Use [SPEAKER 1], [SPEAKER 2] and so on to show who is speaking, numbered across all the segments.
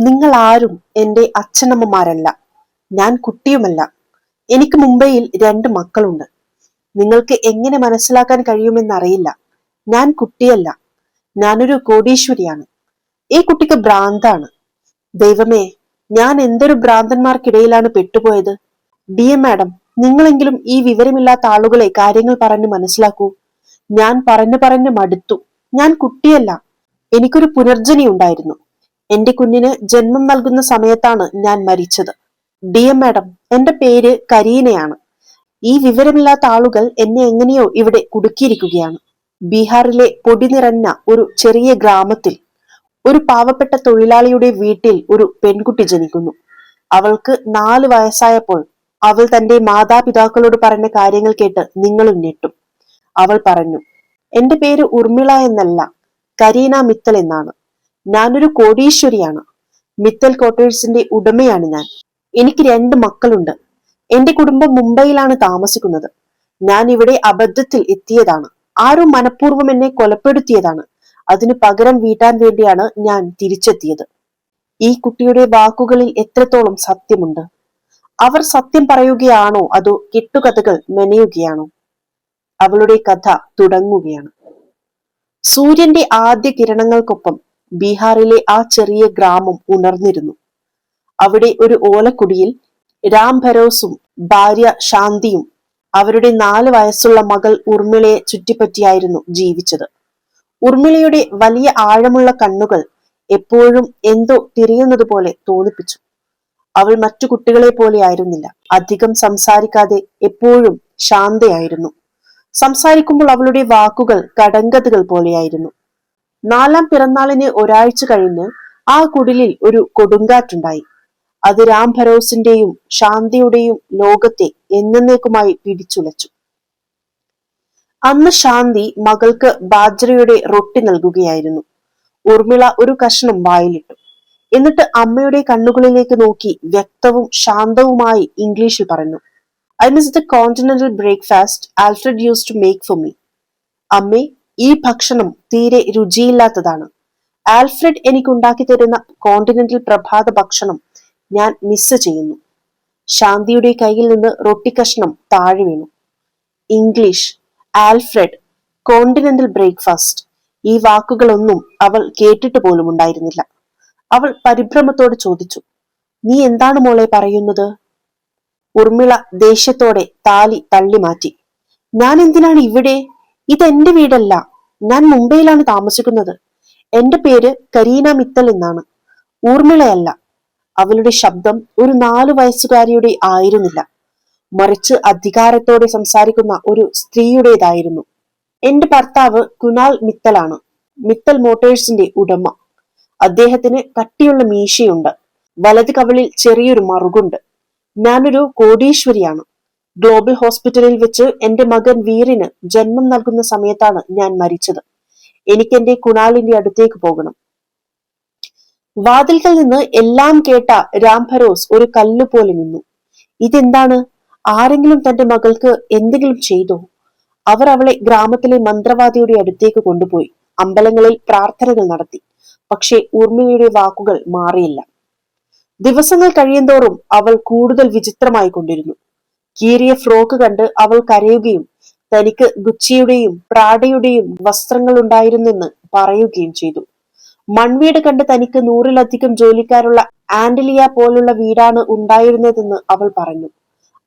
[SPEAKER 1] നിങ്ങൾ ആരും എന്റെ അച്ഛനമ്മമാരല്ല. ഞാൻ കുട്ടിയുമല്ല. എനിക്ക് മുംബൈയിൽ രണ്ട് മക്കളുണ്ട്. നിങ്ങൾക്ക് എങ്ങനെ മനസ്സിലാക്കാൻ കഴിയുമെന്നറിയില്ല. ഞാൻ കുട്ടിയല്ല. ഞാനൊരു കോടീശ്വരിയാണ്. ഈ കുട്ടിക്ക് ഭ്രാന്താണ്. ദൈവമേ ഞാൻ എന്തൊരു ഭ്രാന്തന്മാർക്കിടയിലാണ് പെട്ടുപോയത്? ഡി എം മാഡം നിങ്ങളെങ്കിലും ഈ വിവരമില്ലാത്ത ആളുകളെ കാര്യങ്ങൾ പറഞ്ഞു മനസ്സിലാക്കൂ. ഞാൻ പറഞ്ഞു പറഞ്ഞു മടുത്തു. ഞാൻ കുട്ടിയല്ല. എനിക്കൊരു പുനർജനി ഉണ്ടായിരുന്നു. എന്റെ കുഞ്ഞിന് ജന്മം നൽകുന്ന സമയത്താണ് ഞാൻ മരിച്ചത്. ഡി എം മാഡം എന്റെ പേര് കരീനയാണ്. ഈ വിവരമില്ലാത്ത ആളുകൾ എന്നെ എങ്ങനെയോ ഇവിടെ കുടുക്കിയിരിക്കുകയാണ്. ബീഹാറിലെ പൊടി നിറഞ്ഞ ഒരു ചെറിയ ഗ്രാമത്തിൽ ഒരു പാവപ്പെട്ട തൊഴിലാളിയുടെ വീട്ടിൽ ഒരു പെൺകുട്ടി ജനിക്കുന്നു. അവൾക്ക് നാല് വയസ്സായപ്പോൾ അവൾ തന്റെ മാതാപിതാക്കളോട് പറഞ്ഞ കാര്യങ്ങൾ കേട്ട് നിങ്ങളും ഞെട്ടും. അവൾ പറഞ്ഞു എന്റെ പേര് ഉർമിള എന്നല്ല കരീന മിത്തൽ എന്നാണ്. ഞാനൊരു കോടീശ്വരിയാണ്. മിത്തൽ കോട്ടേഴ്സിന്റെ ഉടമയാണ് ഞാൻ. എനിക്ക് രണ്ട് മക്കളുണ്ട്. എന്റെ കുടുംബം മുംബൈയിലാണ് താമസിക്കുന്നത്. ഞാൻ ഇവിടെ അബദ്ധത്തിൽ എത്തിയതാണ്. ആരും മനഃപൂർവം എന്നെ കൊലപ്പെടുത്തിയതാണ്. അതിനു പകരം വീട്ടാൻ വേണ്ടിയാണ് ഞാൻ തിരിച്ചെത്തിയത്. ഈ കുട്ടിയുടെ വാക്കുകളിൽ എത്രത്തോളം സത്യമുണ്ട്? അവർ സത്യം പറയുകയാണോ അതോ കെട്ടുകഥകൾ മെനയുകയാണോ? അവളുടെ കഥ തുടങ്ങുകയാണ്. സൂര്യന്റെ ആദ്യ കിരണങ്ങൾക്കൊപ്പം ബീഹാറിലെ ആ ചെറിയ ഗ്രാമം ഉണർന്നിരുന്നു. അവിടെ ഒരു ഓലക്കുടിയിൽ രാം ഭരോസും ഭാര്യ ശാന്തിയും അവരുടെ നാല് വയസ്സുള്ള മകൾ ഉർമിളയെ ചുറ്റിപ്പറ്റിയായിരുന്നു ജീവിച്ചത്. ഉർമിളയുടെ വലിയ ആഴമുള്ള കണ്ണുകൾ എപ്പോഴും എന്തോ തിരിയുന്നത് പോലെ തോന്നിപ്പിച്ചു. അവൾ മറ്റു കുട്ടികളെ പോലെ ആയിരുന്നില്ല. അധികം സംസാരിക്കാതെ എപ്പോഴും ശാന്തയായിരുന്നു. സംസാരിക്കുമ്പോൾ അവളുടെ വാക്കുകൾ കടങ്കഥകൾ പോലെയായിരുന്നു. നാലാം പിറന്നാളിന് ഒരാഴ്ച കഴിഞ്ഞ് ആ കുടിലിൽ ഒരു കൊടുങ്കാറ്റുണ്ടായി. അത് രാം ഭരോസിന്റെയും ശാന്തിയുടെയും ലോകത്തെ എന്നേക്കുമായി പിടിച്ചുലച്ചു. അന്ന് ശാന്തി മകൾക്ക് ബാജ്രയുടെ റൊട്ടി നൽകുകയായിരുന്നു. ഉർമിള ഒരു കഷ്ണം വായിലിട്ടു. എന്നിട്ട് അമ്മയുടെ കണ്ണുകളിലേക്ക് നോക്കി വ്യക്തവും ശാന്തവുമായി ഇംഗ്ലീഷിൽ പറഞ്ഞു I miss the continental breakfast Alfred used to make for me അമ്മേ ഈ ഭക്ഷണം തീരെ രുചിയില്ലാത്തതാണ്. ആൽഫ്രഡ് എനിക്ക് ഉണ്ടാക്കി തരുന്ന കോണ്ടിനെന്റൽ പ്രഭാത ഭക്ഷണം ഞാൻ മിസ് ചെയ്യുന്നു. ശാന്തിയുടെ കയ്യിൽ നിന്ന് റൊട്ടി കഷ്ണം താഴെ വീണു. English Alfred continental breakfast. ഈ വാക്കുകളൊന്നും അവൾ കേട്ടിട്ട് പോലും ഉണ്ടായിരുന്നില്ല. അവൾ പരിഭ്രമത്തോട് ചോദിച്ചു നീ എന്താണ് മോളെ പറയുന്നത്? ഉർമിള ദേഷ്യത്തോടെ താലി തള്ളി മാറ്റി ഞാൻ എന്തിനാണ് ഇവിടെ? ഇതെന്റെ വീടല്ല. ഞാൻ മുംബൈയിലാണ് താമസിക്കുന്നത്. എന്റെ പേര് കരീന മിത്തൽ എന്നാണ്. ഊർമിളയല്ല. അവളുടെ ശബ്ദം ഒരു നാലു വയസ്സുകാരിയുടെ ആയിരുന്നില്ല. മറിച്ച് അധികാരത്തോടെ സംസാരിക്കുന്ന ഒരു സ്ത്രീയുടേതായിരുന്നു. എന്റെ ഭർത്താവ് കുനാൽ മിത്തലാണ്. മിത്തൽ മോട്ടേഴ്സിന്റെ ഉടമ. അദ്ദേഹത്തിന് കട്ടിയുള്ള മീശയുണ്ട്. വലത് കവളിൽ ചെറിയൊരു മറുകുണ്ട്. ഞാനൊരു കോടീശ്വരിയാണ്. ഗ്ലോബൽ ഹോസ്പിറ്റലിൽ വെച്ച് എന്റെ മകൻ വീറിന് ജന്മം നൽകുന്ന സമയത്താണ് ഞാൻ മരിച്ചത്. എനിക്ക് എന്റെ കുണാലിന്റെ അടുത്തേക്ക് പോകണം. വാതിൽക്കൽ നിന്ന് എല്ലാം കേട്ട രാം ഭരോസ് ഒരു കല്ലുപോലെ നിന്നു. ഇതെന്താണ്? ആരെങ്കിലും തന്റെ മകൾക്ക് എന്തെങ്കിലും ചെയ്തോ? അവർ അവളെ ഗ്രാമത്തിലെ മന്ത്രവാദിയുടെ അടുത്തേക്ക് കൊണ്ടുപോയി അമ്പലങ്ങളിൽ പ്രാർത്ഥനകൾ നടത്തി. പക്ഷേ ഊർമിളയുടെ വാക്കുകൾ മാറിയില്ല. ദിവസങ്ങൾ കഴിയുന്തോറും അവൾ കൂടുതൽ വിചിത്രമായി കൊണ്ടിരുന്നു. കീറിയ ഫ്രോക്ക് കണ്ട് അവൾ കരയുകയും തനിക്ക് ഗുച്ചിയുടെയും പ്രാഡയുടെയും വസ്ത്രങ്ങൾ ഉണ്ടായിരുന്നെന്ന് പറയുകയും ചെയ്തു. മൺവീട് കണ്ട് തനിക്ക് നൂറിലധികം ജോലിക്കാരുള്ള ആന്റലിയ പോലുള്ള വീടാണ് ഉണ്ടായിരുന്നതെന്ന് അവൾ പറഞ്ഞു.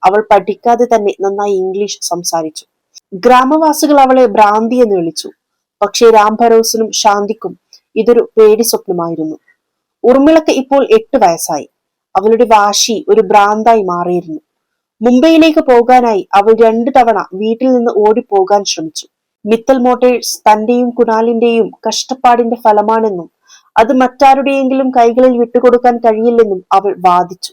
[SPEAKER 1] അവൾ പഠിക്കാതെ തന്നെ നന്നായി ഇംഗ്ലീഷ് സംസാരിച്ചു. ഗ്രാമവാസികൾ അവളെ ഭ്രാന്തി എന്ന് വിളിച്ചു. പക്ഷേ രാംഭരോസിനും ശാന്തിക്കും ഇതൊരു പേടി സ്വപ്നമായിരുന്നു. ഉർമിളക്ക് ഇപ്പോൾ എട്ട് വയസ്സായി. അവളുടെ വാശി ഒരു ഭ്രാന്തായി മാറിയിരുന്നു. മുംബൈയിലേക്ക് പോകാനായി അവൾ രണ്ടു തവണ വീട്ടിൽ നിന്ന് ഓടിപ്പോകാൻ ശ്രമിച്ചു. മിത്തൽ മോട്ടേഴ്സ് തന്റെയും കുണാലിന്റെയും കഷ്ടപ്പാടിന്റെ ഫലമാണെന്നും അത് മറ്റാരുടെയെങ്കിലും കൈകളിൽ വിട്ടുകൊടുക്കാൻ കഴിയില്ലെന്നും അവൾ വാദിച്ചു.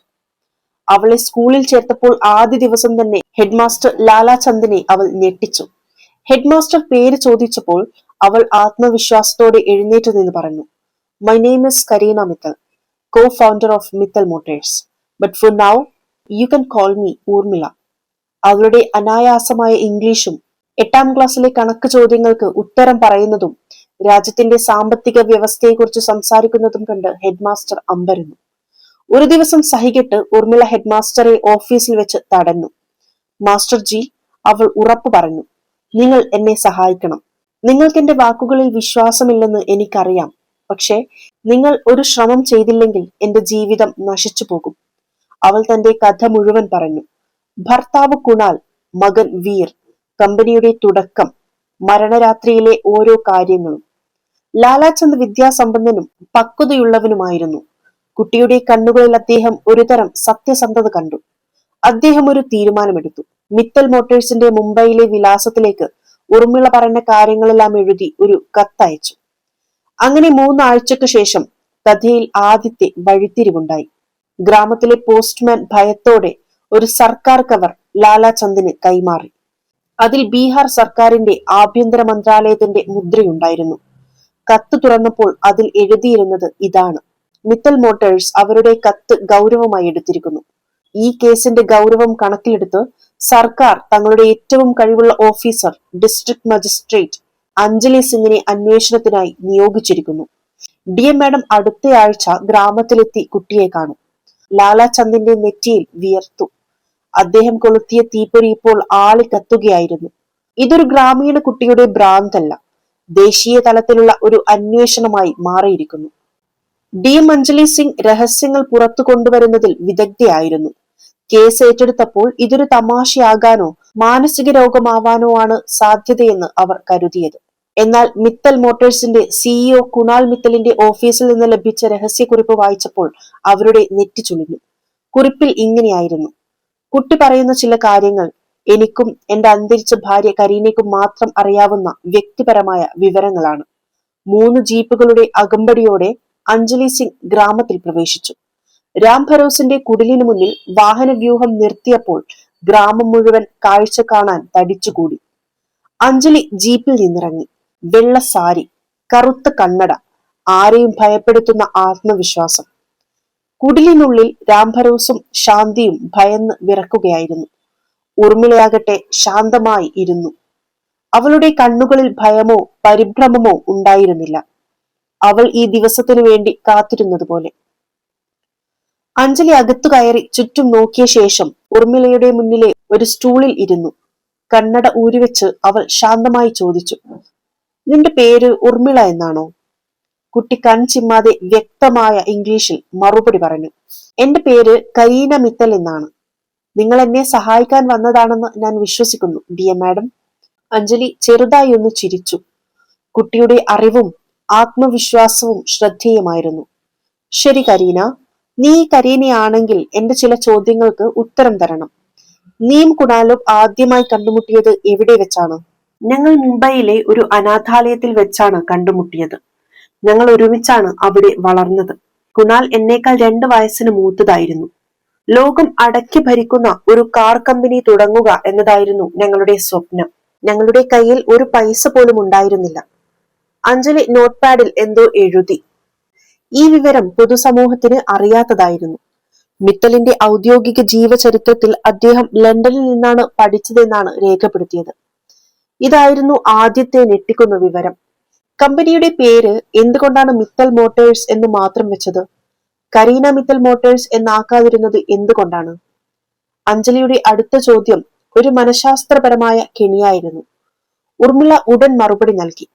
[SPEAKER 1] അവളെ സ്കൂളിൽ ചേർത്തപ്പോൾ ആദ്യ ദിവസം തന്നെ ഹെഡ്മാസ്റ്റർ ലാലാ ചന്ദിനെ അവൾ ഞെട്ടിച്ചു. ഹെഡ്മാസ്റ്റർ പേര് ചോദിച്ചപ്പോൾ അവൾ ആത്മവിശ്വാസത്തോടെ എഴുന്നേറ്റ് നിന്ന് പറഞ്ഞു my name is Kareena Mittal co founder of Mittal Motors but for now you can call me Urmila അവളുടെ അനായാസമായ ഇംഗ്ലീഷും എട്ടാം ക്ലാസ്സിലെ കണക്ക് ചോദ്യങ്ങൾക്ക് ഉത്തരം പറയുന്നതും രാജ്യത്തിന്റെ സാമ്പത്തിക വ്യവസ്ഥയെക്കുറിച്ച് സംസാരിക്കുന്നതും കണ്ട് ഹെഡ്മാസ്റ്റർ അമ്പരുന്നു. ഒരു ദിവസം സഹികെട്ട് ഉർമിള ഹെഡ്മാസ്റ്ററെ ഓഫീസിൽ വെച്ച് തടഞ്ഞു. മാസ്റ്റർ ജി അവൾ ഉറപ്പു പറഞ്ഞു നിങ്ങൾ എന്നെ സഹായിക്കണം. നിങ്ങൾക്ക് എന്റെ വാക്കുകളിൽ വിശ്വാസമില്ലെന്ന് എനിക്കറിയാം. പക്ഷേ നിങ്ങൾ ഒരു ശ്രമം ചെയ്തില്ലെങ്കിൽ എന്റെ ജീവിതം നശിച്ചു പോകും. അവൾ തന്റെ കഥ മുഴുവൻ പറഞ്ഞു. ഭർത്താവ് കുണാൽ മകൻ വീർ കമ്പനിയുടെ തുടക്കം മരണരാത്രിയിലെ ഓരോ കാര്യങ്ങളും. ലാലാചന്ദ് വിദ്യാസമ്പന്നനും പക്വതയുള്ളവനുമായിരുന്നു. കുട്ടിയുടെ കണ്ണുകളിൽ അദ്ദേഹം ഒരുതരം സത്യസന്ധത കണ്ടു. അദ്ദേഹം ഒരു തീരുമാനമെടുത്തു. മിത്തൽ മോട്ടേഴ്സിന്റെ മുംബൈയിലെ വിലാസത്തിലേക്ക് ഉറുമിള പറഞ്ഞ കാര്യങ്ങളെല്ലാം എഴുതി ഒരു കത്തയച്ചു. അങ്ങനെ മൂന്നാഴ്ചക്ക് ശേഷം കഥയിൽ ആദ്യത്തെ വഴിത്തിരിവുണ്ടായി. ഗ്രാമത്തിലെ പോസ്റ്റ്മാൻ ഭയത്തോടെ ഒരു സർക്കാർ കവർ ലാലാചന്ദിന് കൈമാറി. അതിൽ ബീഹാർ സർക്കാരിന്റെ ആഭ്യന്തര മന്ത്രാലയത്തിന്റെ മുദ്രയുണ്ടായിരുന്നു. കത്ത് തുറന്നപ്പോൾ അതിൽ എഴുതിയിരുന്നത് ഇതാണ്. മിത്തൽ മോട്ടേഴ്സ് അവരുടെ കത്ത് ഗൗരവമായി എടുത്തിരിക്കുന്നു. ഈ കേസിന്റെ ഗൗരവം കണക്കിലെടുത്ത് സർക്കാർ തങ്ങളുടെ ഏറ്റവും കഴിവുള്ള ഓഫീസർ ഡിസ്ട്രിക്ട് മജിസ്ട്രേറ്റ് അഞ്ജലി സിംഗിനെ അന്വേഷണത്തിനായി നിയോഗിച്ചിരിക്കുന്നു. ഡി എം മാഡം അടുത്തയാഴ്ച ഗ്രാമത്തിലെത്തി കുട്ടിയെ കാണും. ലാലാചന്ദിന്റെ നെറ്റിയിൽ വിയർത്തു. അദ്ദേഹം കൊളുത്തിയ തീപ്പൊരി ഇപ്പോൾ ആളി കത്തുകയായിരുന്നു. ഇതൊരു ഗ്രാമീണ കുട്ടിയുടെ ഭ്രാന്തല്ല. ദേശീയ തലത്തിലുള്ള ഒരു അന്വേഷണമായി മാറിയിരിക്കുന്നു. ഡി. മഞ്ജലി സിംഗ് രഹസ്യങ്ങൾ പുറത്തു കൊണ്ടുവരുന്നതിൽ വിദഗ്ധയായിരുന്നു. കേസ് ഏറ്റെടുത്തപ്പോൾ ഇതൊരു തമാശയാകാനോ മാനസിക രോഗമാവാനോ ആണ് സാധ്യതയെന്ന് അവർ കരുതിയത്. എന്നാൽ മിത്തൽ മോട്ടോഴ്സിന്റെ സിഇഒ കുണാൽ മിത്തലിന്റെ ഓഫീസിൽ നിന്ന് ലഭിച്ച രഹസ്യക്കുറിപ്പ് വായിച്ചപ്പോൾ അവരുടെ നെറ്റി ചുളിഞ്ഞു. കുറിപ്പിൽ ഇങ്ങനെയായിരുന്നു. കുട്ടി പറയുന്ന ചില കാര്യങ്ങൾ എനിക്കും എന്റെ അന്തരിച്ച ഭാര്യ കരീനയ്ക്കും മാത്രം അറിയാവുന്ന വ്യക്തിപരമായ വിവരങ്ങളാണ്. മൂന്ന് ജീപ്പുകളുടെ അകമ്പടിയോടെ അഞ്ജലി സിംഗ് ഗ്രാമത്തിൽ പ്രവേശിച്ചു. രാം ഭരോസിന്റെ കുടിലിനു മുന്നിൽ വാഹനവ്യൂഹം നിർത്തിയപ്പോൾ ഗ്രാമം മുഴുവൻ കാഴ്ച കാണാൻ തടിച്ചുകൂടി. അഞ്ജലി ജീപ്പിൽ നിന്നിറങ്ങി. വെള്ള സാരി കറുത്ത കണ്ണട ആരെയും ഭയപ്പെടുത്തുന്ന ആത്മവിശ്വാസം. കുടിലിനുള്ളിൽ രാംഭരോസും ശാന്തിയും ഭയന്ന് വിറക്കുകയായിരുന്നു. ഉർമിളയാകട്ടെ ശാന്തമായി ഇരുന്നു. അവളുടെ കണ്ണുകളിൽ ഭയമോ പരിഭ്രമമോ ഉണ്ടായിരുന്നില്ല. അവൾ ഈ ദിവസത്തിനു വേണ്ടി കാത്തിരുന്നത് പോലെ അഞ്ജലി അകത്തു കയറി ചുറ്റും നോക്കിയ ശേഷം ഉർമിളയുടെ മുന്നിലെ ഒരു സ്റ്റൂളിൽ ഇരുന്നു. കണ്ണട ഊരിവെച്ച് അവൾ ശാന്തമായി ചോദിച്ചു നിന്റെ പേര് ഉർമിള എന്നാണോ? കുട്ടി കൺചിമ്മാതെ വ്യക്തമായ ഇംഗ്ലീഷിൽ മറുപടി പറഞ്ഞു. എന്റെ പേര് കരീന മിത്തൽ എന്നാണ്. നിങ്ങൾ എന്നെ സഹായിക്കാൻ വന്നതാണെന്ന് ഞാൻ വിശ്വസിക്കുന്നു ഡി എ മാഡം. അഞ്ജലി ചെറുതായി ഒന്ന് ചിരിച്ചു. കുട്ടിയുടെ അറിവും ആത്മവിശ്വാസവും ശ്രദ്ധേയമായിരുന്നു. ശരി കരീന. നീ കരീനയാണെങ്കിൽ എന്റെ ചില ചോദ്യങ്ങൾക്ക് ഉത്തരം തരണം. നീം കുണാലും ആദ്യമായി കണ്ടുമുട്ടിയത് എവിടെ വെച്ചാണ്? ഞങ്ങൾ മുംബൈയിലെ ഒരു അനാഥാലയത്തിൽ വെച്ചാണ് കണ്ടുമുട്ടിയത്. ഞങ്ങൾ ഒരുമിച്ചാണ് അവിടെ വളർന്നത്. കുണാൽ എന്നേക്കാൾ രണ്ട് വയസ്സിന് മൂത്തതായിരുന്നു. ലോകം അടക്കി ഭരിക്കുന്ന ഒരു കാർ കമ്പനി തുടങ്ങുക എന്നതായിരുന്നു ഞങ്ങളുടെ സ്വപ്നം. ഞങ്ങളുടെ കയ്യിൽ ഒരു പൈസ പോലും ഉണ്ടായിരുന്നില്ല. അഞ്ജലി നോട്ട് പാഡിൽ എന്തോ എഴുതി. ഈ വിവരം പൊതുസമൂഹത്തിന് അറിയാത്തതായിരുന്നു. മിത്തലിന്റെ ഔദ്യോഗിക ജീവചരിത്രത്തിൽ അദ്ദേഹം ലണ്ടനിൽ നിന്നാണ് പഠിച്ചതെന്നാണ് രേഖപ്പെടുത്തിയത്. ഇതായിരുന്നു ആദ്യത്തെ ഞെട്ടിക്കുന്ന വിവരം. കമ്പനിയുടെ പേര് എന്തുകൊണ്ടാണ് മിത്തൽ മോട്ടേഴ്സ് എന്ന് മാത്രം വെച്ചത്? കരീന മിത്തൽ മോട്ടേഴ്സ് എന്നാക്കാതിരുന്നത് എന്തുകൊണ്ടാണ്? അഞ്ജലിയുടെ അടുത്ത ചോദ്യം ഒരു മനഃശാസ്ത്രപരമായ കെണിയായിരുന്നു. ഉർമിള ഉടൻ മറുപടി നൽകി.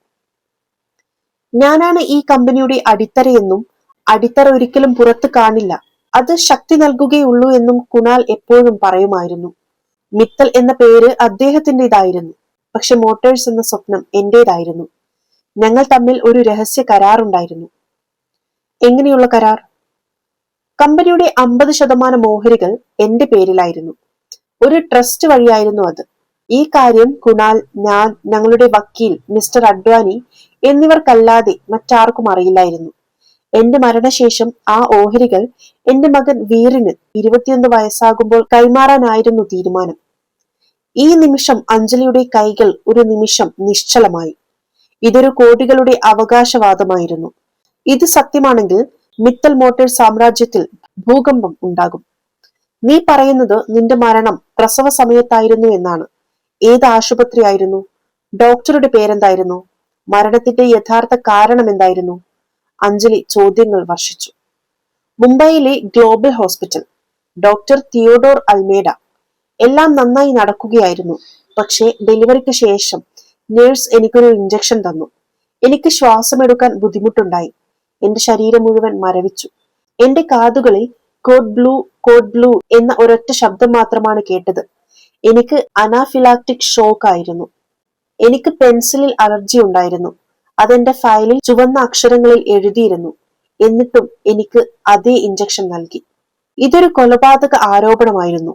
[SPEAKER 1] ഞാനാണ് ഈ കമ്പനിയുടെ അടിത്തറയെന്നും അടിത്തറ ഒരിക്കലും പുറത്ത് കാണില്ല. അത് ശക്തി നൽകുകയുള്ളൂ എന്നും കുണാൽ എപ്പോഴും പറയുമായിരുന്നു. മിത്തൽ എന്ന പേര് അദ്ദേഹത്തിന്റെതായിരുന്നു. പക്ഷെ മോട്ടേഴ്സ് എന്ന സ്വപ്നം എന്റേതായിരുന്നു. ഞങ്ങൾ തമ്മിൽ ഒരു രഹസ്യ കരാറുണ്ടായിരുന്നു എങ്ങനെയുള്ള കരാർ? കമ്പനിയുടെ അമ്പത് ശതമാനം ഓഹരികൾ എന്റെ പേരിലായിരുന്നു. ഒരു ട്രസ്റ്റ് വഴിയായിരുന്നു അത്. ഈ കാര്യം കുണാൽ ഞാൻ ഞങ്ങളുടെ വക്കീൽ മിസ്റ്റർ അഡ്വാനി എന്നിവർക്കല്ലാതെ മറ്റാർക്കും അറിയില്ലായിരുന്നു. എന്റെ മരണശേഷം ആ ഓഹരികൾ എന്റെ മകൻ വീറിന് ഇരുപത്തിയൊന്ന് വയസ്സാകുമ്പോൾ കൈമാറാനായിരുന്നു തീരുമാനം. ഈ നിമിഷം അഞ്ജലിയുടെ കൈകൾ ഒരു നിമിഷം നിശ്ചലമായി. ഇതൊരു കോടികളുടെ അവകാശവാദമായിരുന്നു. ഇത് സത്യമാണെങ്കിൽ മിത്തൽ മോട്ടേർ സാമ്രാജ്യത്തിൽ ഭൂകമ്പം ഉണ്ടാകും. നീ പറയുന്നത് നിന്റെ മരണം പ്രസവ സമയത്തായിരുന്നു എന്നാണ്. ഏത് ആശുപത്രിയായിരുന്നു? ഡോക്ടറുടെ പേരെന്തായിരുന്നു? മരണത്തിന്റെ യഥാർത്ഥ കാരണം എന്തായിരുന്നു? അഞ്ജലി ചോദ്യങ്ങൾ വർഷിച്ചു. മുംബൈയിലെ Global Hospital. Doctor Theodore Almeida. എല്ലാം നന്നായി നടക്കുകയായിരുന്നു. പക്ഷേ ഡെലിവറിക്ക് ശേഷം നേഴ്സ് എനിക്കൊരു ഇഞ്ചക്ഷൻ തന്നു. എനിക്ക് ശ്വാസമെടുക്കാൻ ബുദ്ധിമുട്ടുണ്ടായി. എന്റെ ശരീരം മുഴുവൻ മരവിച്ചു. എന്റെ കാതുകളിൽ കോഡ് ബ്ലൂ കോഡ് ബ്ലൂ എന്ന ഒരൊറ്റ ശബ്ദം മാത്രമാണ് കേട്ടത്. എനിക്ക് അനാഫിലാക്റ്റിക് ഷോക്ക് ആയിരുന്നു. എനിക്ക് പെൻസിലിൽ അലർജി ഉണ്ടായിരുന്നു. അതെന്റെ ഫയലിൽ ചുവന്ന അക്ഷരങ്ങളിൽ എഴുതിയിരുന്നു. എന്നിട്ടും എനിക്ക് അതേ ഇഞ്ചക്ഷൻ നൽകി. ഇതൊരു കൊലപാതക ആരോപണമായിരുന്നു.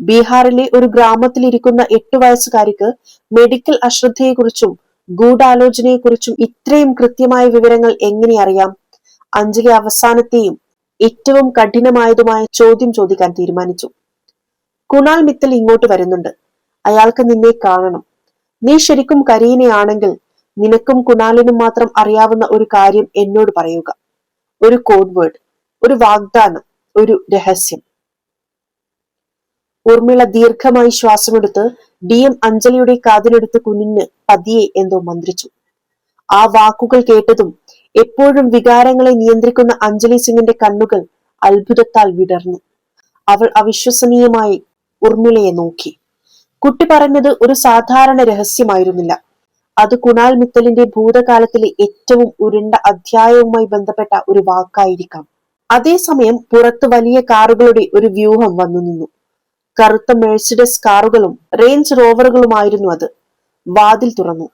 [SPEAKER 1] ബീഹാറിലെ ഒരു ഗ്രാമത്തിലിരിക്കുന്ന എട്ടു വയസ്സുകാരിക്ക് മെഡിക്കൽ അശ്രദ്ധയെക്കുറിച്ചും ഗൂഢാലോചനയെക്കുറിച്ചും ഇത്രയും കൃത്യമായ വിവരങ്ങൾ എങ്ങനെ അറിയാം? അഞ്ജലി അവസാനത്തെയും ഏറ്റവും കഠിനമായതുമായ ചോദ്യം ചോദിക്കാൻ തീരുമാനിച്ചു. കുണാൽ മിത്തൽ ഇങ്ങോട്ട് വരുന്നുണ്ട്. അയാൾക്ക് നിന്നെ കാണണം. നീ ശരിക്കും കരീനയാണെങ്കിൽ നിനക്കും കുണാലിനും മാത്രം അറിയാവുന്ന ഒരു കാര്യം എന്നോട് പറയുക. ഒരു കോഡ് വേർഡ് ഒരു വാഗ്ദാനം ഒരു രഹസ്യം. ഉർമിള ദീർഘമായി ശ്വാസമെടുത്ത് ഡി എം അഞ്ജലിയുടെ കാതിലെടുത്ത് കുനിഞ്ഞ് പതിയെ എന്തോ മന്ത്രിച്ചു. ആ വാക്കുകൾ കേട്ടതും എപ്പോഴും വികാരങ്ങളെ നിയന്ത്രിക്കുന്ന അഞ്ജലി സിംഗിന്റെ കണ്ണുകൾ അത്ഭുതത്താൽ വിടർന്നു. അവൾ അവിശ്വസനീയമായി ഉർമിളയെ നോക്കി. കുട്ടി പറഞ്ഞത് ഒരു സാധാരണ രഹസ്യമായിരുന്നില്ല. അത് കുണാൽ മിത്തലിന്റെ ഭൂതകാലത്തിലെ ഏറ്റവും ഉരുണ്ട അധ്യായവുമായി ബന്ധപ്പെട്ട ഒരു വാക്കായിരിക്കാം. അതേസമയം പുറത്ത് വലിയ കാറുകളുടെ ഒരു വ്യൂഹം വന്നു നിന്നു. കറുത്ത മേഴ്സിഡസ് കാറുകളും റേഞ്ച് റോവറുകളുമായിരുന്നു അത്. വാതിൽ തുറന്നു.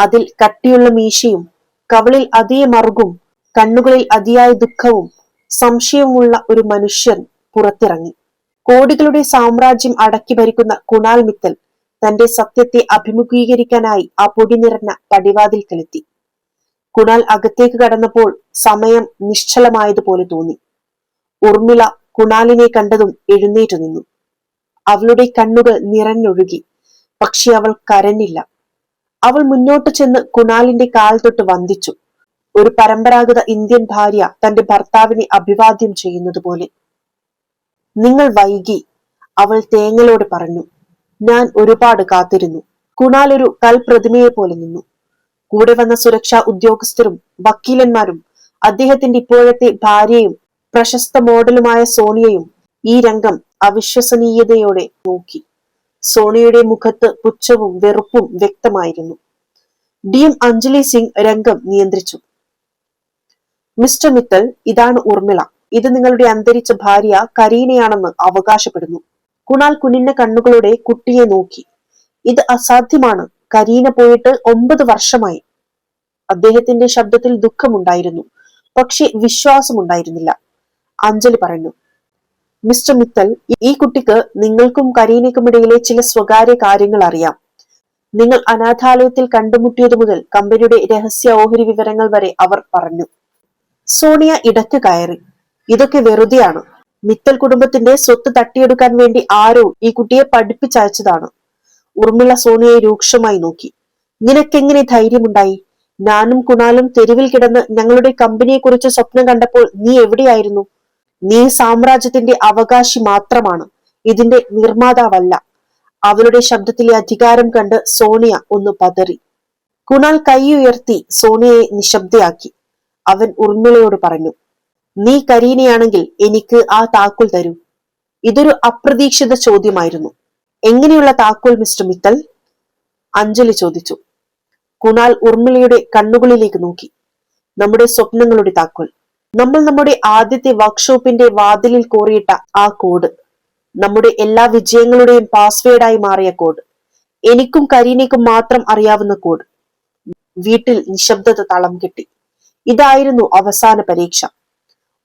[SPEAKER 1] അതിൽ കട്ടിയുള്ള മീശയും കവളിൽ അതേ മറുകും കണ്ണുകളിൽ അതിയായ ദുഃഖവും സംശയവുമുള്ള ഒരു മനുഷ്യൻ പുറത്തിറങ്ങി. കോടികളുടെ സാമ്രാജ്യം അടക്കി ഭരിക്കുന്ന കുണാൽ മിത്തൽ തന്റെ സത്യത്തെ അഭിമുഖീകരിക്കാനായി ആ പൊടി നിറഞ്ഞ പടിവാതിൽക്കലെത്തി. കുണാൽ അകത്തേക്ക് കടന്നപ്പോൾ സമയം നിശ്ചലമായതുപോലെ തോന്നി. ഉർമിള കുണാലിനെ കണ്ടതും എഴുന്നേറ്റു നിന്നു. അവളുടെ കണ്ണുകൾ നിറഞ്ഞൊഴുകി. പക്ഷെ അവൾ കരഞ്ഞില്ല. അവൾ മുന്നോട്ട് ചെന്ന് കുണാലിന്റെ കാൽ തൊട്ട് വന്ദിച്ചു. ഒരു പരമ്പരാഗത ഇന്ത്യൻ ഭാര്യ തന്റെ ഭർത്താവിനെ അഭിവാദ്യം ചെയ്യുന്നത് പോലെ. നിങ്ങൾ വൈകി അവൾ തേങ്ങലോട് പറഞ്ഞു. ഞാൻ ഒരുപാട് കാത്തിരുന്നു. കുണാൽ ഒരു കൽപ്രതിമയെ പോലെ നിന്നു. കൂടെ വന്ന സുരക്ഷാ ഉദ്യോഗസ്ഥരും വക്കീലന്മാരും അദ്ദേഹത്തിന്റെ ഇപ്പോഴത്തെ ഭാര്യയും പ്രശസ്ത മോഡലുമായ സോണിയയും ഈ രംഗം അവിശ്വസനീയതയോടെ നോക്കി. സോണിയുടെ മുഖത്ത് പുച്ഛവും വെറുപ്പും വ്യക്തമായിരുന്നു. ഡി എം അഞ്ജലി സിംഗ് രംഗം നിയന്ത്രിച്ചു. മിസ്റ്റർ മിത്തൽ ഇതാണ് ഉർമിള ഇത് നിങ്ങളുടെ അന്തരിച്ച ഭാര്യ കരീനയാണെന്ന് അവകാശപ്പെടുന്നു. കുണാൽ കുനിന്ന കണ്ണുകളോടെ കുട്ടിയെ നോക്കി. ഇത് അസാധ്യമാണ്. കരീന പോയിട്ട് ഒമ്പത് വർഷമായി. അദ്ദേഹത്തിന്റെ ശബ്ദത്തിൽ ദുഃഖമുണ്ടായിരുന്നു. പക്ഷെ വിശ്വാസമുണ്ടായിരുന്നില്ല. അഞ്ജലി പറഞ്ഞു മിസ്റ്റർ മിത്തൽ ഈ കുട്ടിക്ക് നിങ്ങൾക്കും കരീനയ്ക്കും ഇടയിലെ ചില സ്വകാര്യ കാര്യങ്ങൾ അറിയാം. നിങ്ങൾ അനാഥാലയത്തിൽ കണ്ടുമുട്ടിയത് മുതൽ കമ്പനിയുടെ രഹസ്യ ഓഹരി വിവരങ്ങൾ വരെ അവർ പറഞ്ഞു. സോണിയ ഇടയ്ക്ക് കയറി. ഇതൊക്കെ വെറുതെയാണ്. മിത്തൽ കുടുംബത്തിന്റെ സ്വത്ത് തട്ടിയെടുക്കാൻ വേണ്ടി ആരോ ഈ കുട്ടിയെ പഠിപ്പിച്ചയച്ചതാണ്. ഉർമിള സോണിയയെ രൂക്ഷമായി നോക്കി. നിനക്കെങ്ങനെ ധൈര്യമുണ്ടായി? ഞാനും കുണാലും തെരുവിൽ കിടന്ന് ഞങ്ങളുടെ കമ്പനിയെ കുറിച്ച് സ്വപ്നം കണ്ടപ്പോൾ നീ എവിടെയായിരുന്നു? നീ സാമ്രാജ്യത്തിന്റെ അവകാശി മാത്രമാണ് ഇതിന്റെ നിർമ്മാതാവല്ല. അവളുടെ ശബ്ദത്തിലെ അധികാരം കണ്ട് സോണിയ ഒന്ന് പതറി. കുണാൽ കൈ ഉയർത്തി സോണിയയെ നിശബ്ദയാക്കി. അവൻ ഉർമിളയോട് പറഞ്ഞു നീ കരീനയാണെങ്കിൽ എനിക്ക് ആ താക്കോൽ തരൂ. ഇതൊരു അപ്രതീക്ഷിത ചോദ്യമായിരുന്നു. എങ്ങനെയുള്ള താക്കോൽ മിസ്റ്റർ മിത്തൽ? അഞ്ജലി ചോദിച്ചു. കുണാൽ ഉർമിളയുടെ കണ്ണുകളിലേക്ക് നോക്കി. നമ്മുടെ സ്വപ്നങ്ങളുടെ താക്കോൽ. നമ്മൾ നമ്മുടെ ആദ്യത്തെ വർക്ക്ഷോപ്പിന്റെ വാതിലിൽ കോറിയിട്ട ആ കോഡ് നമ്മുടെ എല്ലാ വിജയങ്ങളുടെയും പാസ്വേഡായി മാറിയ കോഡ് എനിക്കും കരീനയ്ക്കും മാത്രം അറിയാവുന്ന കോഡ് വീട്ടിൽ നിശബ്ദത തളം കിട്ടി. ഇതായിരുന്നു അവസാന പരീക്ഷ.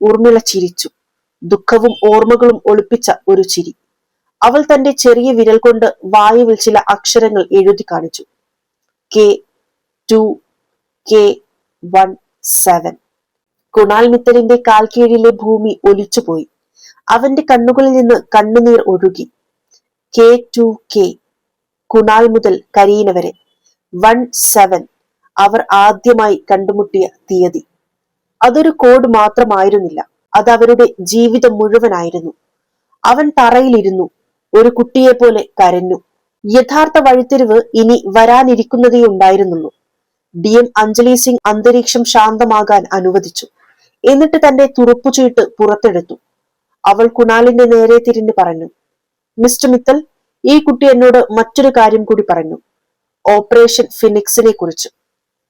[SPEAKER 1] ഊർമിള ചിരിച്ചു. ദുഃഖവും ഓർമ്മകളും ഒളിപ്പിച്ച ഒരു ചിരി. അവൾ തന്റെ ചെറിയ വിരൽ കൊണ്ട് വായുവിൽ ചില അക്ഷരങ്ങൾ എഴുതി കാണിച്ചു. K two K one seven. Kunal മിത്തലിന്റെ കാൽ കീഴിലെ ഭൂമി ഒലിച്ചുപോയി. അവന്റെ കണ്ണുകളിൽ നിന്ന് കണ്ണുനീർ ഒഴുകി. കെ ടു കെ കുണാൽ മുതൽ കരീന വരെ. വൺ സെവൻ അവർ ആദ്യമായി കണ്ടുമുട്ടിയ തീയതി. അതൊരു കോഡ് മാത്രമായിരുന്നില്ല. അത് അവരുടെ ജീവിതം മുഴുവനായിരുന്നു. അവൻ തറയിലിരുന്നു. ഒരു കുട്ടിയെ പോലെ കരഞ്ഞു. യഥാർത്ഥ വഴിത്തിരിവ് ഇനി വരാനിരിക്കുന്നതേ ഉണ്ടായിരുന്നുള്ളൂ. ഡി എം അഞ്ജലി സിംഗ് അന്തരീക്ഷം ശാന്തമാകാൻ അനുവദിച്ചു. എന്നിട്ട് തന്റെ തുറപ്പുചീട്ട് പുറത്തെടുത്തു. അവൾ കുണാലിന്റെ നേരെ തിരിഞ്ഞു പറഞ്ഞു മിസ്റ്റർ മിത്തൽ ഈ കുട്ടി എന്നോട് മറ്റൊരു കാര്യം കൂടി പറഞ്ഞു. ഓപ്പറേഷൻ ഫിനിക്സിനെ കുറിച്ച്.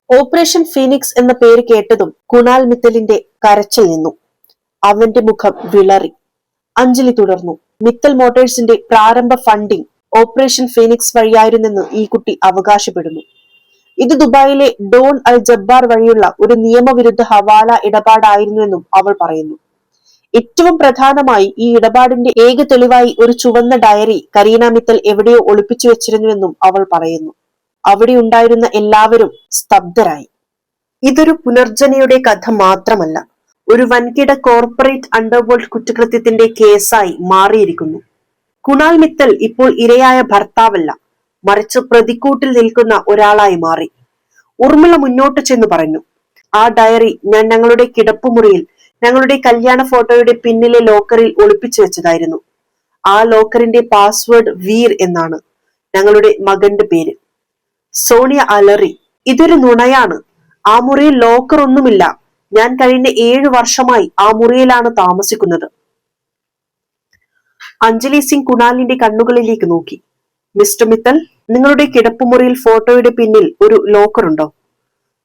[SPEAKER 1] ഓപ്പറേഷൻ ഫിനിക്സ് എന്ന പേര് കേട്ടതും കുണാൽ മിത്തലിന്റെ കരച്ചിൽ നിന്നു. അവന്റെ മുഖം വിളറി. അഞ്ജലി തുടർന്നു. മിത്തൽ മോട്ടേഴ്സിന്റെ പ്രാരംഭ ഫണ്ടിംഗ് ഓപ്പറേഷൻ ഫീനിക്സ് വഴിയായിരുന്നെന്ന് ഈ കുട്ടി അവകാശപ്പെടുന്നു. ഇത് ദുബായിലെ ഡോൺ അൽ ജബ്ബാർ വഴിയുള്ള ഒരു നിയമവിരുദ്ധ ഹവാല ഇടപാടായിരുന്നുവെന്നും അവൾ പറയുന്നു. ഏറ്റവും പ്രധാനമായി ഈ ഇടപാടിന്റെ ഏക തെളിവായി ഒരു ചുവന്ന ഡയറി കരീന മിത്തൽ എവിടെയോ ഒളിപ്പിച്ചു വെച്ചിരുന്നുവെന്നും അവൾ പറയുന്നു. അവിടെ ഉണ്ടായിരുന്ന എല്ലാവരും സ്തബ്ധരായി. ഇതൊരു പുനർജനയുടെ കഥ മാത്രമല്ല ഒരു വൻകിട കോർപ്പറേറ്റ് അണ്ടർവേൾഡ് കുറ്റകൃത്യത്തിന്റെ കേസായി മാറിയിരിക്കുന്നു. കുണാൽ മിത്തൽ ഇപ്പോൾ ഇരയായ ഭർത്താവല്ല മറിച്ച് പ്രതിക്കൂട്ടിൽ നിൽക്കുന്ന ഒരാളായി മാറി. ഉർമിള മുന്നോട്ട് ചെന്ന് പറഞ്ഞു ആ ഡയറി ഞാൻ ഞങ്ങളുടെ കിടപ്പുമുറിയിൽ ഞങ്ങളുടെ കല്യാണ ഫോട്ടോയുടെ പിന്നിലെ ലോക്കറിൽ ഒളിപ്പിച്ചു വെച്ചതായിരുന്നു. ആ ലോക്കറിന്റെ പാസ്വേഡ് വീർ എന്നാണ് ഞങ്ങളുടെ മകന്റെ പേര്. സോണിയ അലറി ഇതൊരു നുണയാണ്. ആ മുറിയിൽ ലോക്കർ ഒന്നുമില്ല. ഞാൻ കഴിഞ്ഞ ഏഴു വർഷമായി ആ മുറിയിലാണ് താമസിക്കുന്നത്. അഞ്ജലി സിംഗ് കുണാലിന്റെ കണ്ണുകളിലേക്ക് നോക്കി. മിസ്റ്റർ മിത്തൽ നിങ്ങളുടെ കിടപ്പുമുറിയിൽ ഫോട്ടോയുടെ പിന്നിൽ ഒരു ലോക്കർ ഉണ്ടോ?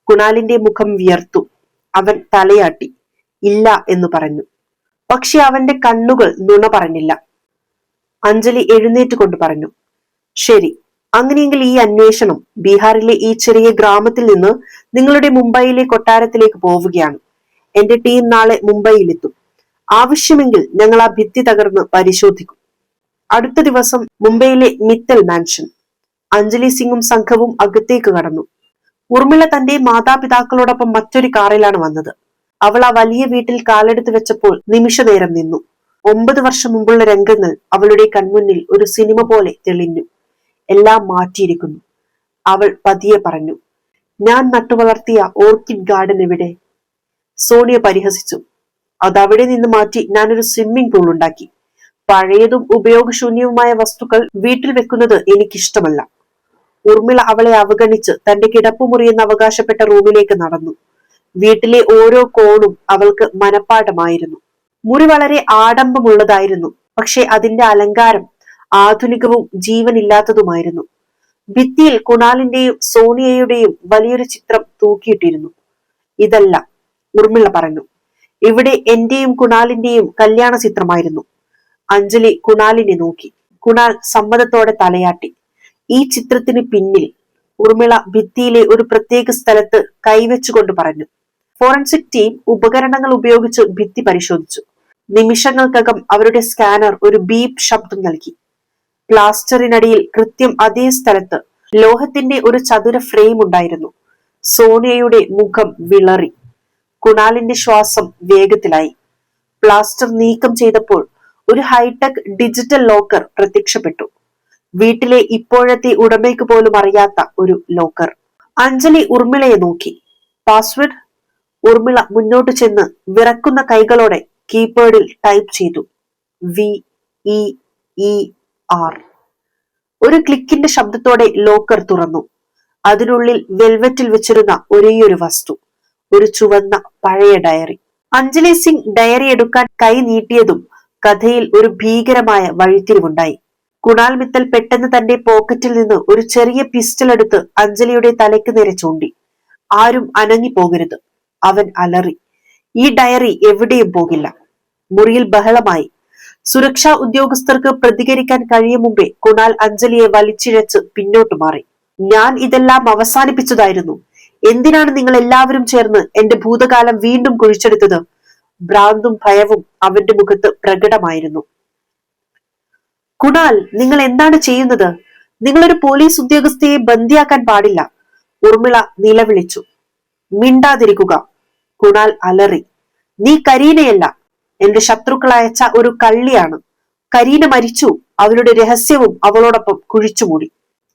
[SPEAKER 1] കുണാലിന്റെ മുഖം വിയർത്തു. അവൻ തലയാട്ടി. ഇല്ല എന്ന് പറഞ്ഞു. പക്ഷെ അവന്റെ കണ്ണുകൾ നുണ പറഞ്ഞില്ല. അഞ്ജലി എഴുന്നേറ്റ് കൊണ്ട് പറഞ്ഞു ശരി അങ്ങനെയെങ്കിൽ ഈ അന്വേഷണം ബീഹാറിലെ ഈ ചെറിയ ഗ്രാമത്തിൽ നിന്ന് നിങ്ങളുടെ മുംബൈയിലെ കൊട്ടാരത്തിലേക്ക് പോവുകയാണ്. എന്റെ ടീം നാളെ മുംബൈയിലെത്തും. ആവശ്യമെങ്കിൽ ഞങ്ങൾ ആ ഭിത്തി തകർന്ന് പരിശോധിക്കും. അടുത്ത ദിവസം മുംബൈയിലെ മിത്തൽ മാൻഷൻ. അഞ്ജലി സിംഗും സംഘവും അകത്തേക്ക് കടന്നു. ഉർമിള തന്റെ മാതാപിതാക്കളോടൊപ്പം മറ്റൊരു കാറിലാണ് വന്നത്. അവൾ ആ വലിയ വീട്ടിൽ കാലെടുത്ത് വെച്ചപ്പോൾ നിമിഷ നേരം നിന്നു. ഒമ്പത് വർഷം മുമ്പുള്ള രംഗങ്ങൾ അവളുടെ കൺമുന്നിൽ ഒരു സിനിമ പോലെ തെളിഞ്ഞു. എല്ലാം മാറ്റിയിരിക്കുന്നു. അവൾ പതിയെ പറഞ്ഞു ഞാൻ നട്ടുവളർത്തിയ ഓർക്കിഡ് ഗാർഡൻ എവിടെ? സോണിയ പരിഹസിച്ചു. അതവിടെ നിന്ന് മാറ്റി ഞാനൊരു സ്വിമ്മിംഗ് പൂൾ ഉണ്ടാക്കി പഴയതും ഉപയോഗശൂന്യവുമായ വസ്തുക്കൾ വീട്ടിൽ വെക്കുന്നത് എനിക്കിഷ്ടമല്ല. ഉർമിള അവളെ അവഗണിച്ച് തന്റെ കിടപ്പുമുറിയെന്ന് അവകാശപ്പെട്ട റൂമിലേക്ക് നടന്നു. വീട്ടിലെ ഓരോ കോണും അവൾക്ക് മനപ്പാഠമായിരുന്നു മുറി വളരെ ആഡംബമുള്ളതായിരുന്നു പക്ഷെ അതിന്റെ അലങ്കാരം ആധുനികവും ജീവനില്ലാത്തതുമായിരുന്നു. ഭിത്തിയിൽ കുണാലിന്റെയും സോണിയയുടെയും വലിയൊരു ചിത്രം തൂക്കിയിട്ടിരുന്നു. ഇതല്ല ഉർമിള പറഞ്ഞു. ഇവിടെ എന്റെയും കുണാലിന്റെയും കല്യാണ ചിത്രമായിരുന്നു അഞ്ജലി കുണാലിനെ നോക്കി. കുണാൽ സമ്മതത്തോടെ തലയാട്ടി. ഈ ചിത്രത്തിന് പിന്നിൽ ഉർമിള ഭിത്തിയിലെ ഒരു പ്രത്യേക സ്ഥലത്ത് കൈവച്ചുകൊണ്ട് പറഞ്ഞു. ഫോറൻസിക് ടീം ഉപകരണങ്ങൾ ഉപയോഗിച്ച് ഭിത്തി പരിശോധിച്ചു. നിമിഷങ്ങൾക്കകം അവരുടെ സ്കാനർ ഒരു ബീപ് ശബ്ദം നൽകി. പ്ലാസ്റ്ററിനടിയിൽ കൃത്യം അതേ സ്ഥലത്ത് ലോഹത്തിന്റെ ഒരു ചതുര ഫ്രെയിം ഉണ്ടായിരുന്നു. സോണിയയുടെ മുഖം വിളറി. കുണാലിന്റെ ശ്വാസം വേഗത്തിലായി. പ്ലാസ്റ്റർ നീക്കം ചെയ്തപ്പോൾ ഒരു ഹൈടെക് ഡിജിറ്റൽ ലോക്കർ പ്രത്യക്ഷപ്പെട്ടു. വീട്ടിലെ ഇപ്പോഴത്തെ ഉടമയ്ക്ക് പോലും അറിയാത്ത ഒരു ലോക്കർ അഞ്ജലി ഉർമിളയെ നോക്കി. പാസ്വേഡ് ഉർമിള മുന്നോട്ട് ചെന്ന് വിറക്കുന്ന കൈകളോടെ കീപേഡിൽ ടൈപ്പ് ചെയ്തു. വി ഇ ഇ ആർ ഒരു ക്ലിക്കിന്റെ ശബ്ദത്തോടെ ലോക്കർ തുറന്നു. അതിനുള്ളിൽ വെൽവെറ്റിൽ വെച്ചിരുന്ന ഒരേയൊരു വസ്തു. ഒരു ചുവന്ന പഴയ ഡയറി അഞ്ജലി സിംഗ് ഡയറി എടുക്കാൻ കൈ നീട്ടിയതും കഥയിൽ ഒരു ഭീകരമായ വഴിത്തിരിവുണ്ടായി. കുണാൽ മിത്തൽ പെട്ടെന്ന് തന്റെ പോക്കറ്റിൽ നിന്ന് ഒരു ചെറിയ പിസ്റ്റൾ എടുത്ത് അഞ്ജലിയുടെ തലയ്ക്ക് നേരെ ചൂണ്ടി. ആരും അനങ്ങി പോകരുത്. അവൻ അലറി. ഈ ഡയറി എവിടെയും പോകില്ല. മുറിയിൽ ബഹളമായി. സുരക്ഷാ ഉദ്യോഗസ്ഥർക്ക് പ്രതികരിക്കാൻ കഴിയും മുമ്പേ കുണാൽ അഞ്ജലിയെ വലിച്ചിഴച്ച് പിന്നോട്ട് മാറി. ഞാൻ ഇതെല്ലാം അവസാനിപ്പിച്ചതായിരുന്നു. എന്തിനാണ് നിങ്ങൾ എല്ലാവരും ചേർന്ന് എന്റെ ഭൂതകാലം വീണ്ടും കുഴിച്ചെടുത്തത്? ഭ്രാന്തും ഭയവും അവന്റെ മുഖത്ത് പ്രകടമായിരുന്നു. കുണാൽ നിങ്ങൾ എന്താണ് ചെയ്യുന്നത്? നിങ്ങളൊരു പോലീസ് ഉദ്യോഗസ്ഥയെ ബന്ദിയാക്കാൻ പാടില്ല. ഉർമിള നിലവിളിച്ചു. മിണ്ടാതിരിക്കുക. കുണാൽ അലറി. നീ കരീനയല്ല. എന്റെ ശത്രുക്കൾ അയച്ച ഒരു കള്ളിയാണ്. കരീന മരിച്ചു. അവരുടെ രഹസ്യവും അവളോടൊപ്പം കുഴിച്ചുമൂടി.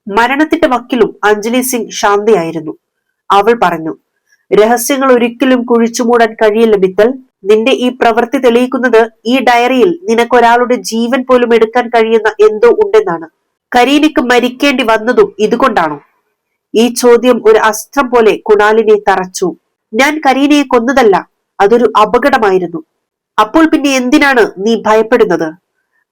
[SPEAKER 1] മരണത്തിന്റെ വക്കിലും അഞ്ജലി സിംഗ് ശാന്തയായിരുന്നു. അവൾ പറഞ്ഞു രഹസ്യങ്ങൾ ഒരിക്കലും കുഴിച്ചുമൂടാൻ കഴിയില്ല മിത്തൽ. നിന്റെ ഈ പ്രവൃത്തി തെളിയിക്കുന്നത് ഈ ഡയറിയിൽ നിനക്കൊരാളുടെ ജീവൻ പോലും എടുക്കാൻ കഴിയുന്ന എന്തോ ഉണ്ടെന്നാണ്. കരീനയ്ക്ക് മരിക്കേണ്ടി വന്നതും ഇതുകൊണ്ടാണോ? ഈ ചോദ്യം ഒരു അസ്ത്രം പോലെ കുണാലിനെ തറച്ചു. ഞാൻ കരീനയെ കൊന്നതല്ല അതൊരു അപകടമായിരുന്നു. അപ്പോൾ പിന്നെ എന്തിനാണ് നീ ഭയപ്പെടുന്നത്?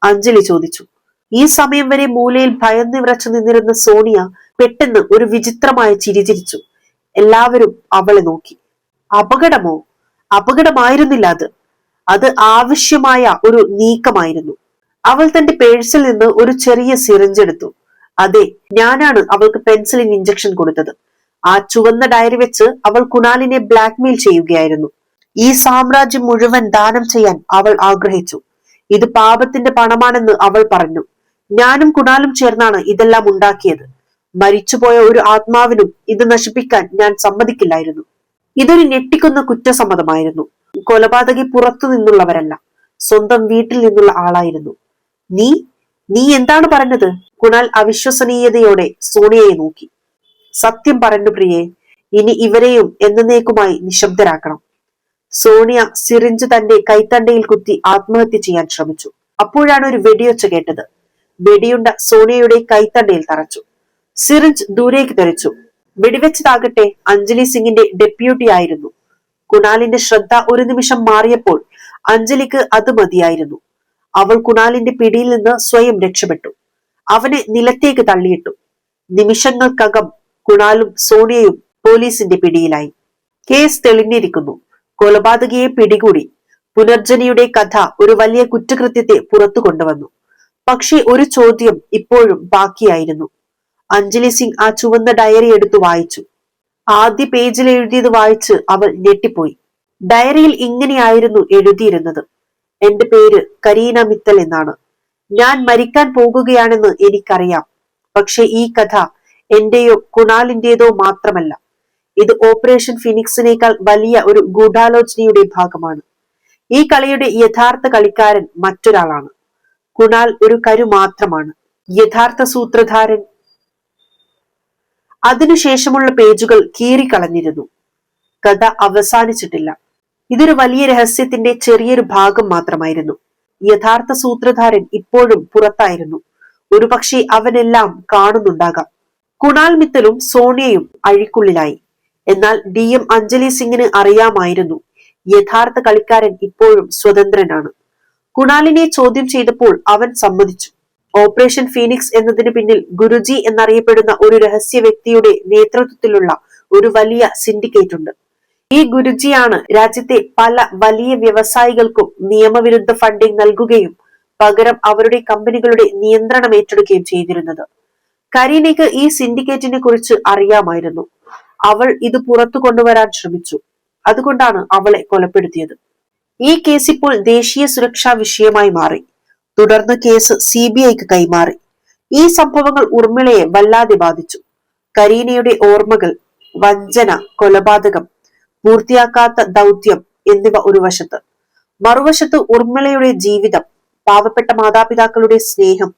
[SPEAKER 1] അഞ്ജലി ചോദിച്ചു. ഈ സമയം വരെ മൂലയിൽ ഭയന്ന് വിറച്ചു നിന്നിരുന്ന സോണിയ പെട്ടെന്ന് ഒരു വിചിത്രമായ ചിരിചിരിച്ചു എല്ലാവരും അവളെ നോക്കി. അപകടമോ? അപകടമായിരുന്നില്ല അത്. അത് ആവശ്യമായ ഒരു നീക്കമായിരുന്നു. അവൾ തന്റെ പേഴ്സിൽ നിന്ന് ഒരു ചെറിയ സിറിഞ്ച് എടുത്തു. അതെ ഞാനാണ് അവൾക്ക് പെൻസിലിൻ ഇഞ്ചക്ഷൻ കൊടുത്തത്. ആ ചുവന്ന ഡയറി വെച്ച് അവൾ കുണാലിനെ ബ്ലാക്ക്മെയിൽ ചെയ്യുകയായിരുന്നു. ഈ സാമ്രാജ്യം മുഴുവൻ ദാനം ചെയ്യാൻ അവൾ ആഗ്രഹിച്ചു. ഇത് പാപത്തിന്റെ പണമാണെന്ന് അവൾ പറഞ്ഞു. ഞാനും കുണാലും ചേർന്നാണ് ഇതെല്ലാം ഉണ്ടാക്കിയത്. മരിച്ചുപോയ ഒരു ആത്മാവിനും ഇത് നശിപ്പിക്കാൻ ഞാൻ സമ്മതിക്കില്ലായിരുന്നു. ഇതൊരു ഞെട്ടിക്കുന്ന കുറ്റസമ്മതമായിരുന്നു. കൊലപാതകി പുറത്തു നിന്നുള്ളവരല്ല സ്വന്തം വീട്ടിൽ നിന്നുള്ള ആളായിരുന്നു. നീ നീ എന്താണ് പറഞ്ഞത്? കുണാൽ അവിശ്വസനീയതയോടെ സോണിയയെ നോക്കി. സത്യം പറഞ്ഞു പ്രിയെ ഇനി ഇവരെയും എന്നേക്കുമായി നിശബ്ദരാക്കണം. സോണിയ സിറിഞ്ച് തന്റെ കൈത്തണ്ടയിൽ കുത്തി ആത്മഹത്യ ചെയ്യാൻ ശ്രമിച്ചു. അപ്പോഴാണ് ഒരു വെടിയൊച്ച കേട്ടത്. വെടിയുണ്ട സോണിയയുടെ കൈത്തണ്ടയിൽ തറച്ചു. സിറിഞ്ച് ദൂരേക്ക് തെറിച്ചു. വെടിവെച്ചതാകട്ടെ അഞ്ജലി സിംഗിന്റെ ഡെപ്യൂട്ടി ആയിരുന്നു. കുണാലിന്റെ ശ്രദ്ധ ഒരു നിമിഷം മാറിയപ്പോൾ അഞ്ജലിക്ക് അത് മതിയായിരുന്നു. അവൾ കുണാലിന്റെ പിടിയിൽ നിന്ന് സ്വയം രക്ഷപ്പെട്ടു. അവനെ നിലത്തേക്ക് തള്ളിയിട്ടു. നിമിഷങ്ങൾക്കകം കുണാലും സോണിയയും പോലീസിന്റെ പിടിയിലായി. കേസ് തെളിഞ്ഞിരിക്കുന്നു. കൊലപാതകിയെ പിടികൂടി പുനർജനിയുടെ കഥ ഒരു വലിയ കുറ്റകൃത്യത്തെ പുറത്തു കൊണ്ടുവന്നു. പക്ഷേ ഒരു ചോദ്യം ഇപ്പോഴും ബാക്കിയായിരുന്നു. അഞ്ജലി സിംഗ് ആ ചുവന്ന ഡയറി എടുത്തു വായിച്ചു. ആദ്യ പേജിൽ എഴുതിയത് വായിച്ച് അവൾ ഞെട്ടിപ്പോയി. ഡയറിയിൽ ഇങ്ങനെയായിരുന്നു എഴുതിയിരുന്നത്. എന്റെ പേര് കരീന മിത്തൽ എന്നാണ്. ഞാൻ മരിക്കാൻ പോകുകയാണെന്ന് എനിക്കറിയാം. പക്ഷെ ഈ കഥ എന്റെയോ കുണാലിന്റേതോ മാത്രമല്ല. ഇത് ഓപ്പറേഷൻ ഫിനിക്സിനേക്കാൾ വലിയ ഒരു ഗൂഢാലോചനയുടെ ഭാഗമാണ്. ഈ കളിയുടെ യഥാർത്ഥ കളിക്കാരൻ മറ്റൊരാളാണ്. കുണാൽ ഒരു കരു മാത്രമാണ്. യഥാർത്ഥ സൂത്രധാരൻ അതിനുശേഷമുള്ള പേജുകൾ കീറിക്കളഞ്ഞിരുന്നു. കഥ അവസാനിച്ചിട്ടില്ല. ഇതൊരു വലിയ രഹസ്യത്തിന്റെ ചെറിയൊരു ഭാഗം മാത്രമായിരുന്നു. യഥാർത്ഥ സൂത്രധാരൻ ഇപ്പോഴും പുറത്തായിരുന്നു. ഒരുപക്ഷെ അവനെല്ലാം കാണുന്നുണ്ടാകാം. കുണാൽ മിത്തലും സോണിയയും അഴിക്കുള്ളിലായി. എന്നാൽ ഡി എം അഞ്ജലി സിംഗിന് അറിയാമായിരുന്നു യഥാർത്ഥ കളിക്കാരൻ ഇപ്പോഴും സ്വതന്ത്രനാണ്. കുണാലിനെ ചോദ്യം ചെയ്തപ്പോൾ അവൻ സമ്മതിച്ചു. ഓപ്പറേഷൻ ഫീനിക്സ് എന്നതിന് പിന്നിൽ ഗുരുജി എന്നറിയപ്പെടുന്ന ഒരു രഹസ്യ വ്യക്തിയുടെ നേതൃത്വത്തിലുള്ള ഒരു വലിയ സിൻഡിക്കേറ്റ് ഉണ്ട്. ഈ ഗുരുജിയാണ് രാജ്യത്തെ പല വലിയ വ്യവസായികൾക്കും നിയമവിരുദ്ധ ഫണ്ടിംഗ് നൽകുകയും പകരം അവരുടെ കമ്പനികളുടെ നിയന്ത്രണം ഏറ്റെടുക്കുകയും ചെയ്തിരുന്നത്. കരീനയ്ക്ക് ഈ സിൻഡിക്കേറ്റിനെ കുറിച്ച് അറിയാമായിരുന്നു. അവൾ ഇത് പുറത്തു കൊണ്ടുവരാൻ ശ്രമിച്ചു. അതുകൊണ്ടാണ് അവളെ കൊലപ്പെടുത്തിയത്. ഈ കേസ് ഇപ്പോൾ ദേശീയ സുരക്ഷാ വിഷയമായി മാറി. തുടർന്ന് കേസ് സി ബി ഐക്ക് കൈമാറി. ഈ സംഭവങ്ങൾ ഉർമിളയെ വല്ലാതെ ബാധിച്ചു. കരീനയുടെ ഓർമ്മകൾ വഞ്ചന കൊലപാതകം പൂർത്തിയാക്കാത്ത ദൗത്യം എന്നിവ ഒരു വശത്ത്. മറുവശത്ത് ഉർമിളയുടെ ജീവിതം പാവപ്പെട്ട മാതാപിതാക്കളുടെ സ്നേഹം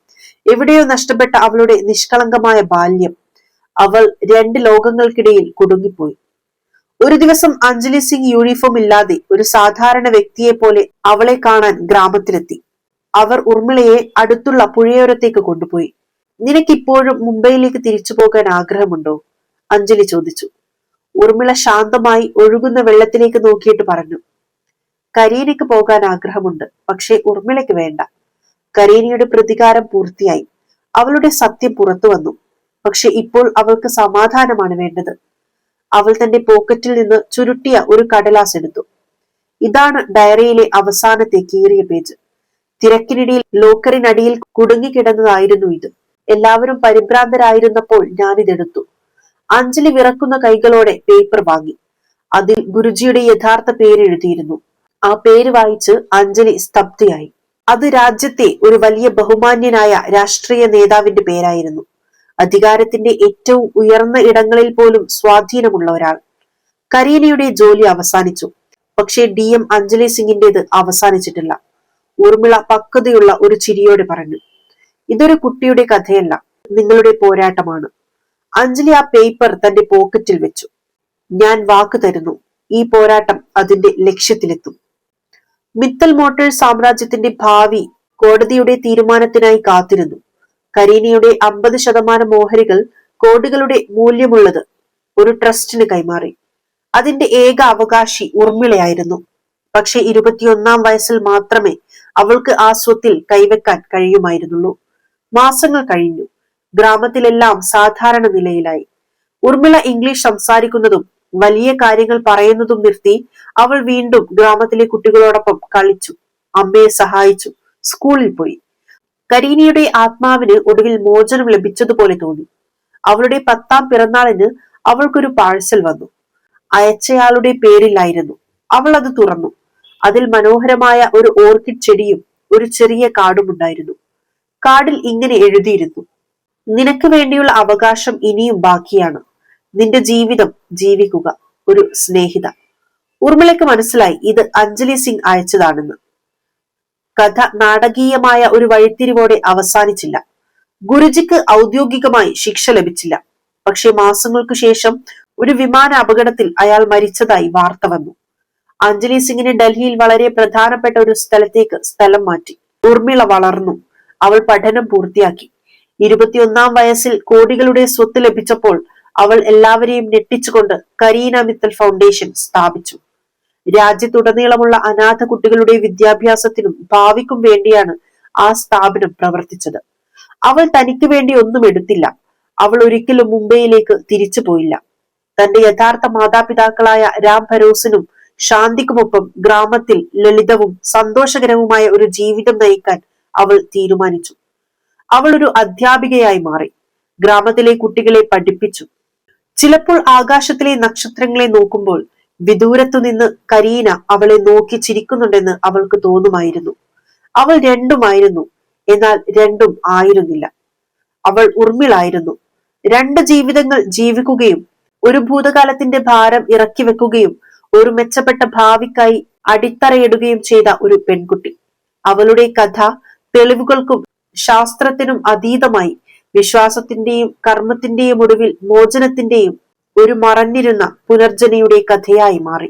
[SPEAKER 1] എവിടെയോ നഷ്ടപ്പെട്ട അവളുടെ നിഷ്കളങ്കമായ ബാല്യം അവൾ രണ്ട് ലോകങ്ങൾക്കിടയിൽ കുടുങ്ങിപ്പോയി. ഒരു ദിവസം അഞ്ജലി സിംഗ് യൂണിഫോം ഇല്ലാതെ ഒരു സാധാരണ വ്യക്തിയെ പോലെ അവളെ കാണാൻ ഗ്രാമത്തിലെത്തി. അവർ ഉർമിളയെ അടുത്തുള്ള പുഴയോരത്തേക്ക് കൊണ്ടുപോയി. നിനക്കിപ്പോഴും മുംബൈയിലേക്ക് തിരിച്ചു പോകാൻ ആഗ്രഹമുണ്ടോ? അഞ്ജലി ചോദിച്ചു. ഉർമിള ശാന്തമായി ഒഴുകുന്ന വെള്ളത്തിലേക്ക് നോക്കിയിട്ട് പറഞ്ഞു. കരീനയ്ക്ക് പോകാൻ ആഗ്രഹമുണ്ട് പക്ഷേ ഉർമിളയ്ക്ക് വേണ്ട. കരീനയുടെ പ്രതികാരം പൂർത്തിയായി. അവളുടെ സത്യം പുറത്തു വന്നു. പക്ഷെ ഇപ്പോൾ അവൾക്ക് സമാധാനമാണ് വേണ്ടത്. അവൾ തന്റെ പോക്കറ്റിൽ നിന്ന് ചുരുട്ടിയ ഒരു കടലാസ് എടുത്തു. ഇതാണ് ഡയറിയിലെ അവസാനത്തെ കീറിയ പേജ്. തിരക്കിനിടയിൽ ലോക്കറിനടിയിൽ കുടുങ്ങിക്കിടന്നതായിരുന്നു ഇത്. എല്ലാവരും പരിഭ്രാന്തരായിരുന്നപ്പോൾ ഞാനിതെടുത്തു. അഞ്ജലി വിറക്കുന്ന കൈകളോടെ പേപ്പർ വാങ്ങി. അതിൽ ഗുരുജിയുടെ യഥാർത്ഥ പേര് എഴുതിയിരുന്നു ആ പേര് വായിച്ച് അഞ്ജലി സ്തബ്ധയായി. അത് രാജ്യത്തെ ഒരു വലിയ ബഹുമാന്യനായ രാഷ്ട്രീയ നേതാവിന്റെ പേരായിരുന്നു. അധികാരത്തിന്റെ ഏറ്റവും ഉയർന്ന ഇടങ്ങളിൽ പോലും സ്വാധീനമുള്ള ഒരാൾ. കരീനയുടെ ജോലി അവസാനിച്ചു. പക്ഷേ ഡി എം അഞ്ജലി സിംഗിന്റേത് അവസാനിച്ചിട്ടില്ല. ഊർമിള പക്വതയുള്ള ഒരു ചിരിയോടെ പറഞ്ഞു. ഇതൊരു കുട്ടിയുടെ കഥയല്ല നിങ്ങളുടെ പോരാട്ടമാണ്. അഞ്ജലി ആ പേപ്പർ തന്റെ പോക്കറ്റിൽ വെച്ചു. ഞാൻ വാക്ക് തരുന്നു ഈ പോരാട്ടം അതിന്റെ ലക്ഷ്യത്തിലെത്തും. മിത്തൽ മോട്ടോഴ്സ് സാമ്രാജ്യത്തിന്റെ ഭാവി കോടതിയുടെ തീരുമാനത്തിനായി കാത്തിരുന്നു. കരീനയുടെ അമ്പത് ശതമാനം ഓഹരികൾ കോടികളുടെ മൂല്യമുള്ളത് ഒരു ട്രസ്റ്റിന് കൈമാറി. അതിന്റെ ഏക അവകാശി ഉർമിളയായിരുന്നു പക്ഷെ ഇരുപത്തിയൊന്നാം വയസ്സിൽ മാത്രമേ അവൾക്ക് ആ സ്വത്തിൽ കൈവെക്കാൻ കഴിയുമായിരുന്നുള്ളൂ. മാസങ്ങൾ കഴിഞ്ഞു. ഗ്രാമത്തിലെല്ലാം സാധാരണ നിലയിലായി. ഉർമിള ഇംഗ്ലീഷ് സംസാരിക്കുന്നതും വലിയ കാര്യങ്ങൾ പറയുന്നതും നിർത്തി അവൾ വീണ്ടും ഗ്രാമത്തിലെ കുട്ടികളോടൊപ്പം കളിച്ചു. അമ്മയെ സഹായിച്ചു. സ്കൂളിൽ പോയി. കരീനയുടെ ആത്മാവിന് ഒടുവിൽ മോചനം ലഭിച്ചതുപോലെ തോന്നി. അവളുടെ പത്താം പിറന്നാളിന് അവൾക്കൊരു പാഴ്സൽ വന്നു. അയച്ചയാളുടെ പേരിലായിരുന്നു. അവൾ അത് തുറന്നു. അതിൽ മനോഹരമായ ഒരു ഓർക്കിഡ് ചെടിയും ഒരു ചെറിയ കാടും ഉണ്ടായിരുന്നു. കാർഡിൽ ഇങ്ങനെ എഴുതിയിരുന്നു നിനക്ക് വേണ്ടിയുള്ള അവകാശം ഇനിയും ബാക്കിയാണ്. നിന്റെ ജീവിതം ജീവിക്കുക ഒരു സ്നേഹിത ഉർമിളയ്ക്ക് മനസ്സിലായി ഇത് അഞ്ജലി സിംഗ് അയച്ചതാണെന്ന്. കഥ നാടകീയമായ ഒരു വഴിത്തിരിവോടെ അവസാനിച്ചില്ല. ഗുരുജിക്ക് ഔദ്യോഗികമായി ശിക്ഷ ലഭിച്ചില്ല. പക്ഷെ മാസങ്ങൾക്കു ശേഷം ഒരു വിമാന അപകടത്തിൽ അയാൾ മരിച്ചതായി വാർത്ത വന്നു. അഞ്ജലി സിംഗിനെ ഡൽഹിയിൽ വളരെ പ്രധാനപ്പെട്ട ഒരു സ്ഥലത്തേക്ക് സ്ഥലം മാറ്റി. ഉർമിള വളർന്നു. അവൾ പഠനം പൂർത്തിയാക്കി. ഇരുപത്തിയൊന്നാം വയസ്സിൽ കോടികളുടെ സ്വത്ത് ലഭിച്ചപ്പോൾ അവൾ എല്ലാവരെയും ഞെട്ടിച്ചുകൊണ്ട് കരീന മിത്തൽ ഫൗണ്ടേഷൻ സ്ഥാപിച്ചു. രാജ്യത്തുടനീളമുള്ള അനാഥ കുട്ടികളുടെ വിദ്യാഭ്യാസത്തിനും ഭാവിക്കും വേണ്ടിയാണ് ആ സ്ഥാപനം പ്രവർത്തിച്ചത്. അവൾ തനിക്ക് വേണ്ടി ഒന്നും എടുത്തില്ല. അവൾ ഒരിക്കലും മുംബൈയിലേക്ക് തിരിച്ചു പോയില്ല. തന്റെ യഥാർത്ഥ മാതാപിതാക്കളായ രാം ഭരോസിനും ശാന്തിക്കുമൊപ്പം ഗ്രാമത്തിൽ ലളിതവും സന്തോഷകരവുമായ ഒരു ജീവിതം നയിക്കാൻ അവൾ തീരുമാനിച്ചു. അവൾ ഒരു അധ്യാപികയായി മാറി. ഗ്രാമത്തിലെ കുട്ടികളെ പഠിപ്പിച്ചു. ചിലപ്പോൾ ആകാശത്തിലെ നക്ഷത്രങ്ങളെ നോക്കുമ്പോൾ വിദൂരത്തു നിന്ന് കരീന അവളെ നോക്കി ചിരിക്കുന്നുണ്ടെന്ന് അവൾക്ക് തോന്നുമായിരുന്നു. അവൾ രണ്ടുമായിരുന്നു എന്നാൽ രണ്ടും ആയിരുന്നില്ല. അവൾ ഉർമിളായിരുന്നു രണ്ട് ജീവിതങ്ങൾ ജീവിക്കുകയും ഒരു ഭൂതകാലത്തിന്റെ ഭാരം ഇറക്കി വെക്കുകയും ഒരു മെച്ചപ്പെട്ട ഭാവിക്കായി അടിത്തറയിടുകയും ചെയ്ത ഒരു പെൺകുട്ടി. അവളുടെ കഥ തെളിവുകൾക്കും ശാസ്ത്രത്തിനും അതീതമായി. വിശ്വാസത്തിന്റെയും കർമ്മത്തിന്റെയും ഒടുവിൽ മോചനത്തിന്റെയും ഒരു മറഞ്ഞിരുന്ന പുനർജനയുടെ കഥയായി മാറി.